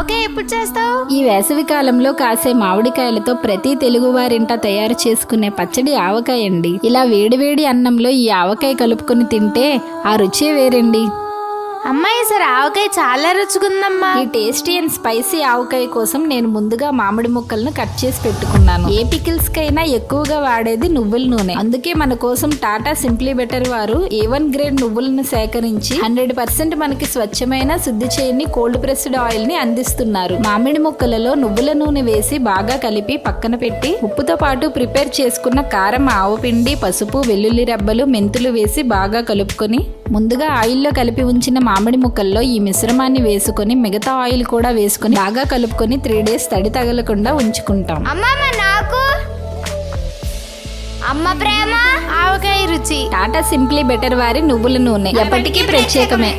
ఆవకాయ ఎప్పుడు చేస్తావు? ఈ వేసవి కాలంలో కాసే మామిడికాయలతో ప్రతి తెలుగువారింట తయారు చేసుకునే పచ్చడి ఆవకాయ అండి ఇలా వేడివేడి అన్నంలో ఈ ఆవకాయ కలుపుకొని తింటే ఆ రుచే వేరండి. అమ్మాయి సరే ఆవకాయ చాలా రుచిగుందమ్మా. ఈ టేస్టీ అండ్ స్పైసీ ఆవకాయ కోసం నేను ముందుగా మామిడి ముక్కలను కట్ చేసి పెట్టుకున్నాను. ఏ పికిల్స్ కైనా ఎక్కువగా వాడేది నువ్వుల నూనె. అందుకే మన కోసం టాటా సింప్లీ బెటర్ వారు ఏ వన్ గ్రేడ్ నువ్వులను సేకరించి హండ్రెడ్ పర్సెంట్ మనకి స్వచ్ఛమైన శుద్ధి చేయని కోల్డ్ ప్రెస్డ్ ఆయిల్ని అందిస్తున్నారు. మామిడి ముక్కలలో నువ్వుల నూనె వేసి బాగా కలిపి పక్కన పెట్టి ఉప్పుతో పాటు ప్రిపేర్ చేసుకున్న కారం ఆవపిండి పసుపు వెల్లుల్లి రెబ్బలు మెంతులు వేసి బాగా కలుపుకొని ముందుగా ఆయిల్లో కలిపి ఉంచిన మామిడి ముక్కల్లో ఈ మిశ్రమాన్ని వేసుకొని మిగతా ఆయిల్ కూడా వేసుకొని బాగా కలుపుకొని త్రీ డేస్ తడి తగలకుండా ఉంచుకుంటాం. అమ్మమ్మ నాకు అమ్మ ప్రేమ ఆవకాయ రుచి. టాటా సింప్లీ బెటర్ వారి నువ్వుల నూనె. ఎప్పటికీ ప్రత్యేకమే.